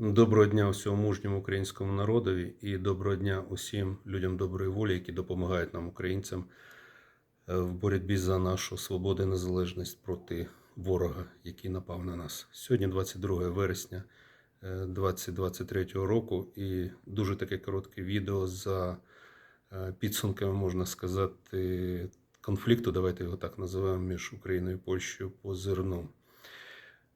Доброго дня усьому мужньому українському народові і доброго дня усім людям доброї волі, які допомагають нам, українцям, е, в боротьбі за нашу свободу і незалежність проти ворога, який напав на нас. Сьогодні 22 вересня е, 2023 року, і дуже таке коротке відео за е, підсумками, можна сказати, конфлікту, давайте його так називаємо, між Україною і Польщею по зерну.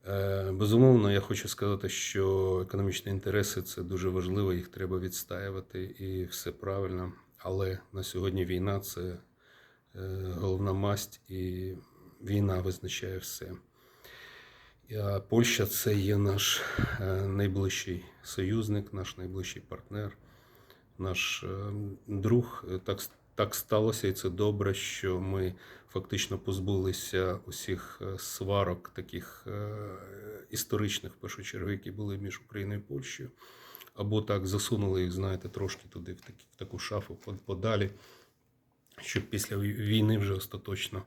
Е, Безумовно, я хочу сказати, що економічні інтереси це дуже важливо, їх треба відстаювати і все правильно. Але на сьогодні війна це е, головна масть, і війна визначає все. А Польща це є наш е, найближчий союзник, наш найближчий партнер, наш друг. Так, так сталося, і це добре, що ми фактично позбулися усіх е, сварок, таких е, історичних, в першу чергу, які були між Україною і Польщею. Або так засунули їх, знаєте, трошки туди, в, такі, в таку шафу подалі, щоб після війни вже остаточно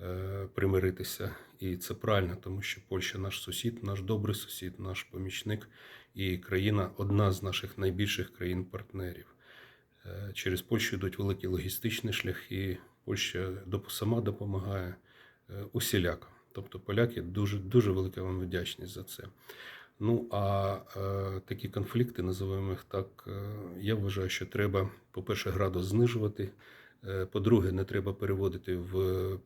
е, примиритися. І це правильно, тому що Польща наш сусід, наш добрий сусід, наш помічник і країна одна з наших найбільших країн-партнерів. Е, Через Польщу йдуть великі логістичні шляхи. Польща сама допомагає е, усіляко. Тобто поляки дуже дуже велика вам вдячність за це. Ну а е, такі конфлікти, називаємо їх так, е, я вважаю, що треба, по-перше, градус знижувати. Е, по-друге, не треба переводити в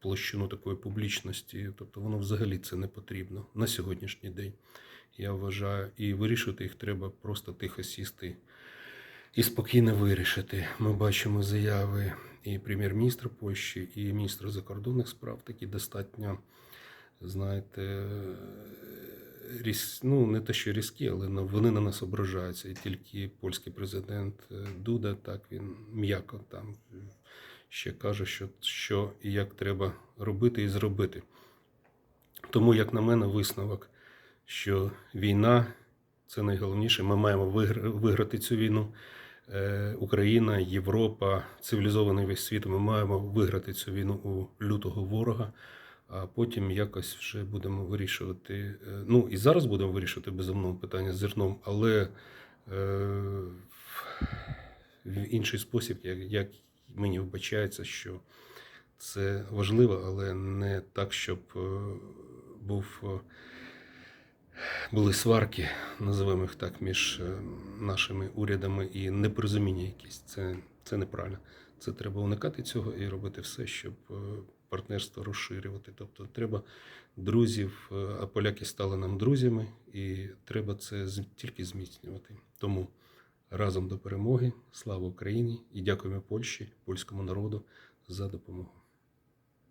площину такої публічності. Тобто воно взагалі це не потрібно на сьогоднішній день. Я вважаю, і вирішувати їх треба просто тихо сісти і спокійно вирішити. Ми бачимо заяви і прем'єр-міністра Польщі, і міністра закордонних справ, такі достатньо, знаєте, різ... ну не те, що різкі, але вони на нас ображаються. І тільки польський президент е, Дуда, так він м'яко там ще каже, що, що і як треба робити і зробити. Тому, як на мене, висновок, що війна це найголовніше. Ми маємо виграти цю війну. Е, Україна, Європа, цивілізований весь світ. Ми маємо виграти цю війну у лютого ворога, а потім якось вже будемо вирішувати. е, Ну і зараз будемо вирішувати безумовно питання з зерном, але е, в інший спосіб, як, мені вбачається, що це важливо, але не так, щоб був. Були сварки, називаємо їх так, між е, нашими урядами і непорозуміння якісь. Це, це неправильно. Це треба уникати цього і робити все, щоб е, партнерство розширювати. Тобто треба друзів, е, а поляки стали нам друзями, і треба це тільки зміцнювати. Тому разом до перемоги, слава Україні і дякуємо Польщі, польському народу за допомогу.